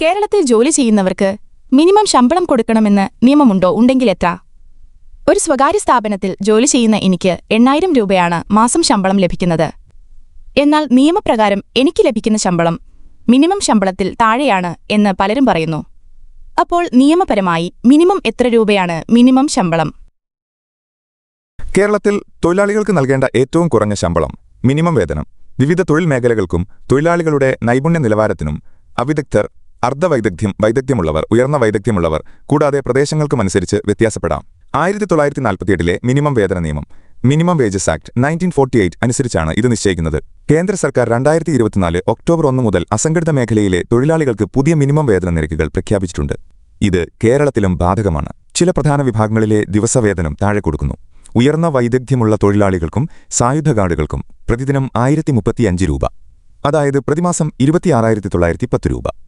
കേരളത്തിൽ ജോലി ചെയ്യുന്നവർക്ക് മിനിമം ശമ്പളം കൊടുക്കണമെന്ന് നിയമമുണ്ടോ ഉണ്ടെങ്കിൽ എത്ര? ഒരു സ്വകാര്യ സ്ഥാപനത്തിൽ ജോലി ചെയ്യുന്ന എനിക്ക് എണ്ണായിരം രൂപയാണ് മാസം ശമ്പളം ലഭിക്കുന്നത്. എന്നാൽ നിയമപ്രകാരം എനിക്ക് ലഭിക്കുന്ന ശമ്പളം മിനിമം ശമ്പളത്തിൽ താഴെയാണ് എന്ന് പലരും പറയുന്നു. അപ്പോൾ നിയമപരമായി മിനിമം എത്ര രൂപയാണ് മിനിമം ശമ്പളം? കേരളത്തിൽ തൊഴിലാളികൾക്ക് നൽകേണ്ട ഏറ്റവും കുറഞ്ഞ ശമ്പളം മിനിമം വേതനം. വിവിധ തൊഴിൽ മേഖലകൾക്കും തൊഴിലാളികളുടെ നൈപുണ്യ നിലവാരത്തിനും അവിദഗ്ധർ അർദ്ധവൈദഗ്ധ്യം വൈദഗ്ധ്യമുള്ളവർ ഉയർന്ന വൈദഗ്ധ്യമുള്ളവർ കൂടാതെ പ്രദേശങ്ങൾക്കുമനുസരിച്ച് വ്യത്യാസപ്പെടാം. ആയിരത്തി തൊള്ളായിരത്തി നാൽപ്പത്തിയെട്ടിലെ മിനിമം വേതന നിയമം minimum wages act nineteen forty eight അനുസരിച്ചാണ് ഇത് നിശ്ചയിക്കുന്നത്. കേന്ദ്ര സർക്കാർ രണ്ടായിരത്തി ഇരുപത്തിനാല് ഒക്ടോബർ ഒന്ന് മുതൽ അസംഘടിത മേഖലയിലെ തൊഴിലാളികൾക്ക് പുതിയ മിനിമം വേതന നിരക്കുകൾ പ്രഖ്യാപിച്ചിട്ടുണ്ട്. ഇത് കേരളത്തിലും ബാധകമാണ്. ചില പ്രധാന വിഭാഗങ്ങളിലെ ദിവസവേതനം താഴെ കൊടുക്കുന്നു. ഉയർന്ന വൈദഗ്ധ്യമുള്ള തൊഴിലാളികൾക്കും സായുധ ഗാർഡുകൾക്കും പ്രതിദിനം ആയിരത്തി രൂപ. അതായത് പ്രതിമാസം ഇരുപത്തിയാറായിരത്തി തൊള്ളായിരത്തി പത്ത് രൂപ.